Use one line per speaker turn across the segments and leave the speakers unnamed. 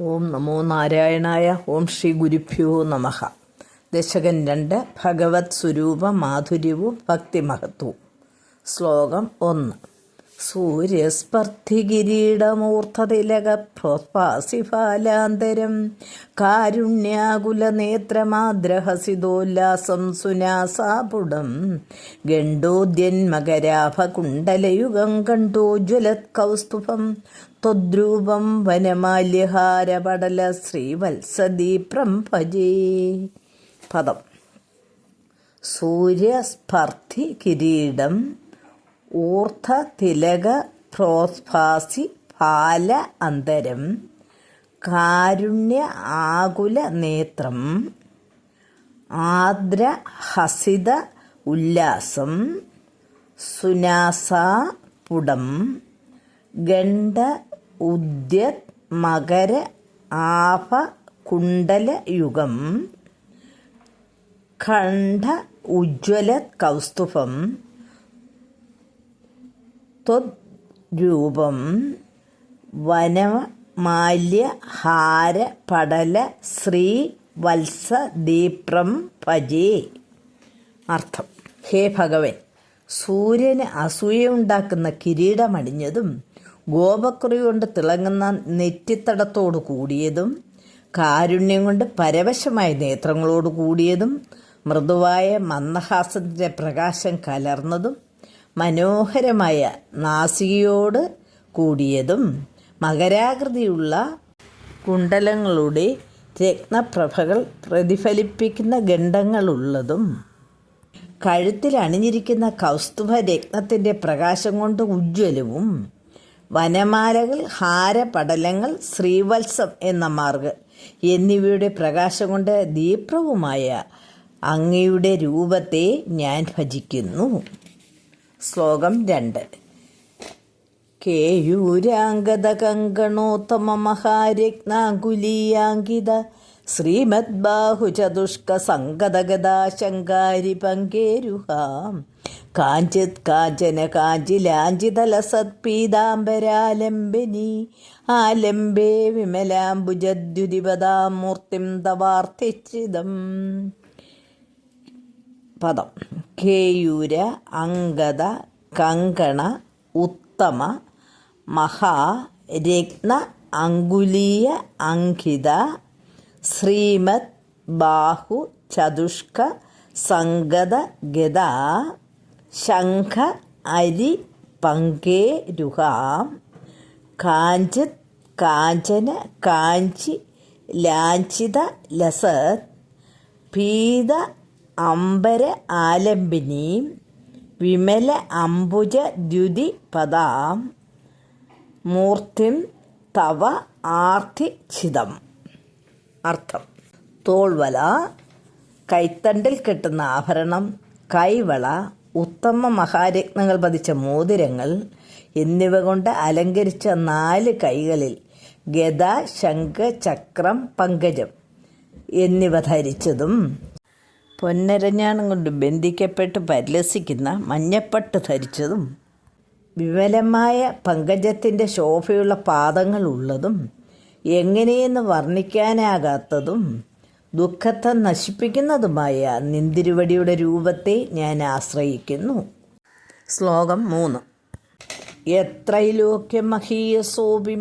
ഓം നമോ നാരായണായ ഓം ശ്രീ ഗുരുഭ്യോ നമഹ ദശകൻ രണ്ട് ഭഗവത് സ്വരൂപ മാധുര്യവും ഭക്തിമഹത്വവും. ശ്ലോകം ഒന്ന്. സൂര്യസ്പർദ്ധി സൂര്യസ്പർദ്ധികിരീടമൂർധതിലക പ്രോത്പാസിഫാലാന്തരം കാരുണ്യാകുലനേത്രമാദ്രഹസിതോല്ലാസം സുനാസാപുടം. ഗണ്ഡോദ്യന്മകരാഭകുണ്ടലയുഗം കണ്ടോജ്വലത്കൗസ്തുഭം ത്വദ്രൂപം വനമാല്യഹാരപടല ശ്രീവത്സദീപ്രം ഭജേ പദം. സൂര്യസ്പർദ്ധി കിരീടം ഊർധതിലക പ്രോത്ഭാസി പാല അന്തരം കാരുണ്യ ആകുല നേത്രം ആദ്ര ഹസിത ഉല്ലാസം സുനാസാപുടം ഗണ്ഡ ഉദ്യത് മകര ആഭ കുണ്ടലയുഗം ഖണ്ഡ ഉജ്ജ്വല കൗസ്തുഭം ത്വദ്രൂപം വനമാല്യ ഹാര പടല ശ്രീ വത്സ ദീപ്രം ഭജേ. അർത്ഥം ഹേ ഭഗവൻ സൂര്യന് അസൂയുണ്ടാക്കുന്ന കിരീടമണിഞ്ഞതും ഗോപക്കുറി കൊണ്ട് തിളങ്ങുന്ന നെറ്റിത്തടത്തോട് കൂടിയതും കാരുണ്യം കൊണ്ട് പരവശമായ നേത്രങ്ങളോട് കൂടിയതും മൃദുവായ മന്ദഹാസത്തിന്റെ പ്രകാശം കലർന്നതും മനോഹരമായ നാസികയോട് കൂടിയതും മകരാകൃതിയുള്ള കുണ്ടലങ്ങളുടെ രത്നപ്രഭകൾ പ്രതിഫലിപ്പിക്കുന്ന ഗണ്ഡങ്ങളുള്ളതും കഴുത്തിൽ അണിഞ്ഞിരിക്കുന്ന കൗസ്തുഭ രത്നത്തിന്റെ പ്രകാശം കൊണ്ട് ഉജ്ജ്വലവും വനമാലകൾ ഹാരപടലങ്ങൾ ശ്രീവത്സം എന്ന മാർഗ് എന്നിവയുടെ പ്രകാശം കൊണ്ട് ദീപ്രവുമായ അങ്ങയുടെ രൂപത്തെ ഞാൻ ഭജിക്കുന്നു. ശ്ലോകം രണ്ട്. കേയൂരാംഗത കങ്കണോത്തമ മഹാരത്നാകുലീയാങ്കിത ശ്രീമദ് ബാഹുചതുഷ്ക സങ്കതഗദാശങ്കാരി പങ്കേരുഹാം. കാഞ്ചിത് കാഞ്ചന കാഞ്ചിലാഞ്ചിതലസത്പീതാംബരാലംബിനി ആലംബേ വിമലാംബുജദ്യുതിപദാം മൂർത്തിം തവാർത്ഥിച്ചിതം. പദം. കേയൂര അങ്കദ കങ്കണ ഉത്തമ മഹാ രത്ന അങ്കുലീയ അങ്കിത ശ്രീമദ് ബാഹു ചതുഷ്ക സംഗത ഗത ശംഖ അരി പങ്കേ രുഹാം കാഞ്ചിത് കാഞ്ചന കാഞ്ചി ലാഞ്ചിത ലസത് പീത അംബര ആലംബിനീം വിമല അംബുജ ദ്യുതി പദാം മൂർത്തിം തവ ആർത്തി ചിതം. അർത്ഥം തോൾവല കൈത്തണ്ടിൽ കെട്ടുന്ന ആഭരണം കൈവള ഉത്തമ മഹാരത്നങ്ങൾ പതിച്ച മോതിരങ്ങൾ എന്നിവ കൊണ്ട് അലങ്കരിച്ച നാല് കൈകളിൽ ഗദ ശംഖ ചക്രം പങ്കജം എന്നിവ ധരിച്ചതും പൊന്നരഞ്ഞാണം കൊണ്ട് ബന്ധിക്കപ്പെട്ട് പരിലസിക്കുന്ന മഞ്ഞപ്പട്ട് ധരിച്ചതും വിമലമായ പങ്കജത്തിന്റെ ശോഭയുള്ള പാദങ്ങൾ പാദങ്ങളുള്ളതും എങ്ങനെയെന്ന് വർണിക്കാനാകാത്തതും ദുഃഖത്തെ നശിപ്പിക്കുന്നതുമായ നിന്തിരുവടിയുടെ രൂപത്തെ ഞാൻ ആശ്രയിക്കുന്നു. ശ്ലോകം മൂന്ന്. യത്രൈലോക്യമഹീയസോപി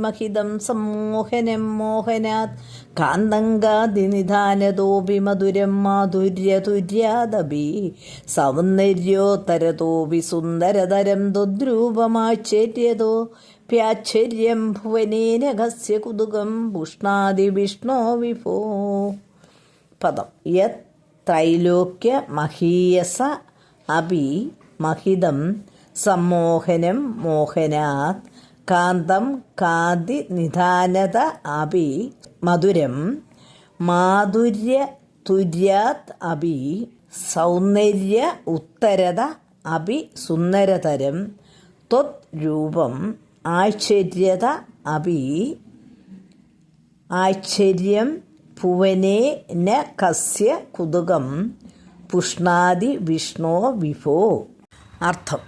സമ്മോഹനം മോഹനാത് കാന്തങ്കാതിനിധാനതോപി മധുരം മാധുര്യതുര്യാദപി സൗന്ദര്യോത്തരതോപി സുന്ദരതരം ദുദ്രൂപമാശ്ചര്യതോ പ്യാശ്ചര്യം ഭുവനേനഘസ്യ കുതുകം പുഷ്ണാതി വിഷ്ണോ വിഭോ. പദം. യത് ത്രൈലോക്യ മഹീയസ അപി മഹിതം സമ്മോഹനം മോഹനാത് കാന്തം കാന്തി നിധാനത അപി മധുരം മാധുര്യ തുര്യാത് അപി സൗന്ദര്യ ഉത്തരത അപി സുന്ദരതരം ത്വത് രൂപം ആശ്ചര്യത അപി ആശ്ചര്യം ഭുവനേ ന കസ്യ കുതുകം പുഷ്ണാതി വിഷ്ണോ വിഭോ. അർത്ഥം.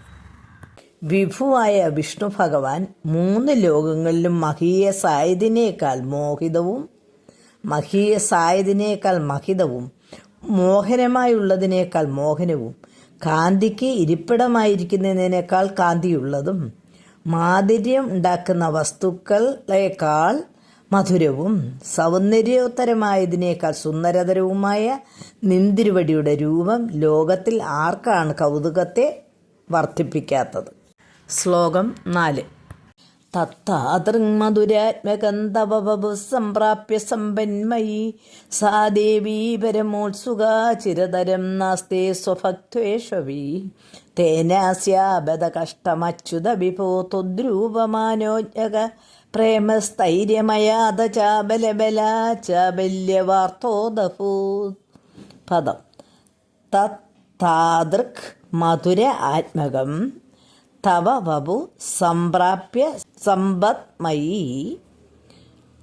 വിഭുവായ വിഷ്ണു ഭഗവാൻ മൂന്ന് ലോകങ്ങളിലും മഹീയ സായുധിനേക്കാൾ മോഹിതവും മഹീയ സായുധിനേക്കാൾ മഹിതവും മോഹനമായുള്ളതിനേക്കാൾ മോഹനവും കാന്തിക്ക് ഇരിപ്പിടമായിരിക്കുന്നതിനേക്കാൾ കാന്തിയുള്ളതും മാധുര്യം ഉണ്ടാക്കുന്ന വസ്തുക്കളേക്കാൾ മധുരവും സൗന്ദര്യോത്തരമായതിനേക്കാൾ സുന്ദരതരവുമായ നിന്തിരുവടിയുടെ രൂപം ലോകത്തിൽ ആർക്കാണ് കൗതുകത്തെ വർദ്ധിപ്പിക്കാത്തത്? ശ്ലോകം നാല്. തത്താതൃങ്മധുരാത്മകന്തവബു സംപ്രാപ്യ സമ്പന്മയി സാ ദേവീ പരമോത്സുകാ ചിരതരം നാസ്തേ സ്വഭക്ത്വേഷവി തേനാസ്യാബദ കഷ്ടമച്യുത വിഭോ ത്വദ്രൂപമാനോജ്ഞക പ്രേമസ്ഥൈര്യമയാത ചാബലബല ചാബല്യവാർത്തോദഭൂത് പദം തത്താദൃക് മധുര ആത്മകം. തവ വപു സംപ്രാപ്യ സമ്പത്മയി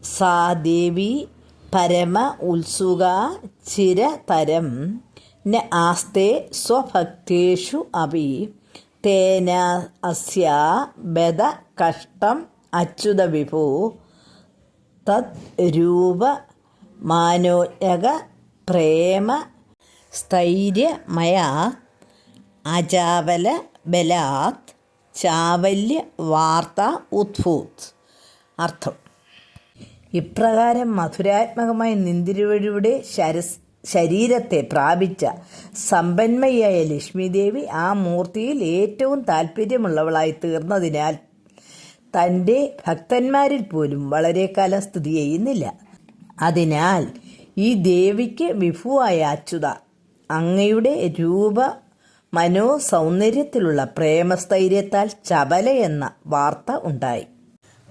സാ ദേവി പരമ ഉത്സുക ചിരതരം ന ആസ്തേ സ്വഭക്തേഷു അപി തേന അസ്യാ ബദ കഷ്ടം അച്യുത വിഭൂ തത് രൂപ മാനോജ്ഞക പ്രേമ സ്ഥൈര്യമയാ അജാവല ബലാത് ചാവല്യ വാർത്ത ഉദ്ഭൂത്. അർത്ഥം. ഇപ്രകാരം മധുരാത്മകമായ നിന്തിരുവഴിയുടെ ശരസ് ശരീരത്തെ പ്രാപിച്ച സമ്പന്മയായ ലക്ഷ്മിദേവി ആ മൂർത്തിയിൽ ഏറ്റവും താല്പര്യമുള്ളവളായി തീർന്നതിനാൽ തന്റെ ഭക്തന്മാരിൽ പോലും വളരെ കാലം സ്തുതി ചെയ്യുന്നില്ല. അതിനാൽ ഈ ദേവിക്ക് വിഭുവായ അച്യുത അങ്ങയുടെ രൂപ മനോ സൗന്ദര്യത്തിലുള്ള പ്രേമസ്ഥൈര്യത്താൽ ചപല എന്ന വാർത്ത ഉണ്ടായി.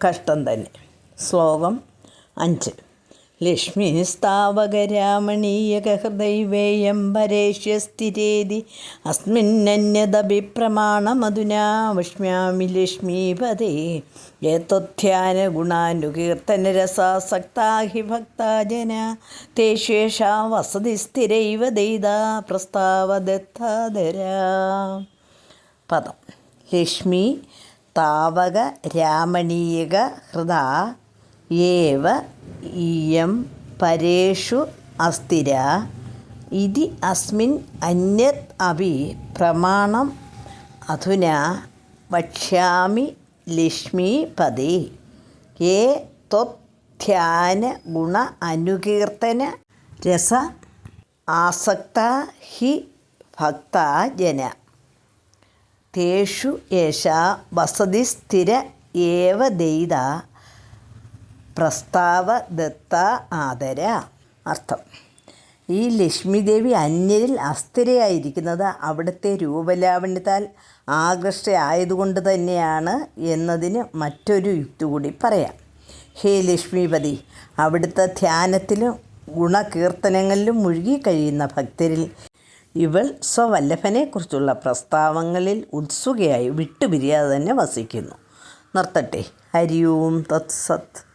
കഷ്ടം തന്നെ. ശ്ലോകം അഞ്ച്. ലക്ഷ്മി സ്ഥാവകരാമണീയകഹൃദൈവേയം പരേഷ്യസ്ഥിരേതി അസ്മിന്നന്യദപി പ്രമാണമധുനാ വക്ഷ്മ്യാമി ലക്ഷ്മീപദേ ഏത്വധ്യാന ഗുണാനുകീർത്തനരസാസക്താ ഹി ഭക്താജന തേഷേഷാ വസതി സ്ഥിരൈവ ദൈതാ പ്രസ്താവദത്താദരാ പദം. ലക്ഷ്മി താവക രാമണീയക ഹൃദ അസ്ഥിര. ഇതി അസ്മിൻ അന്യത് അഭി പ്രമാണം അധുന വക്ഷ്യാമി ലക്ഷ്മീപദേ ഏ ത്വധ്യാന ഗുണ അനുകീർത്തന രസ ആസക്ത ഹി ഭക്ത ജന. തേഷു യേശ വസതി സ്ഥിര ഏവ ദൈത പ്രസ്താവ ദത്ത ആദര അർത്ഥം. ഈ ലക്ഷ്മിദേവി അന്യരിൽ അസ്ഥിരയായിരിക്കുന്നത് അവിടുത്തെ രൂപലാവണ്യത്താൽ ആകൃഷ്ടയായതുകൊണ്ട് തന്നെയാണ് എന്നതിന് മറ്റൊരു യുക്തി കൂടി പറയാം. ഹേ ലക്ഷ്മിപതി അവിടുത്തെ ധ്യാനത്തിലും ഗുണകീർത്തനങ്ങളിലും മുഴുകി കഴിയുന്ന ഭക്തരിൽ ഇവൾ സ്വവല്ലഭനെക്കുറിച്ചുള്ള പ്രസ്താവങ്ങളിൽ ഉത്സുകയായി വിട്ടുപിരിയാതെ തന്നെ വസിക്കുന്നു. നിർത്തട്ടെ. ഹരി ഓം തത്സത്ത്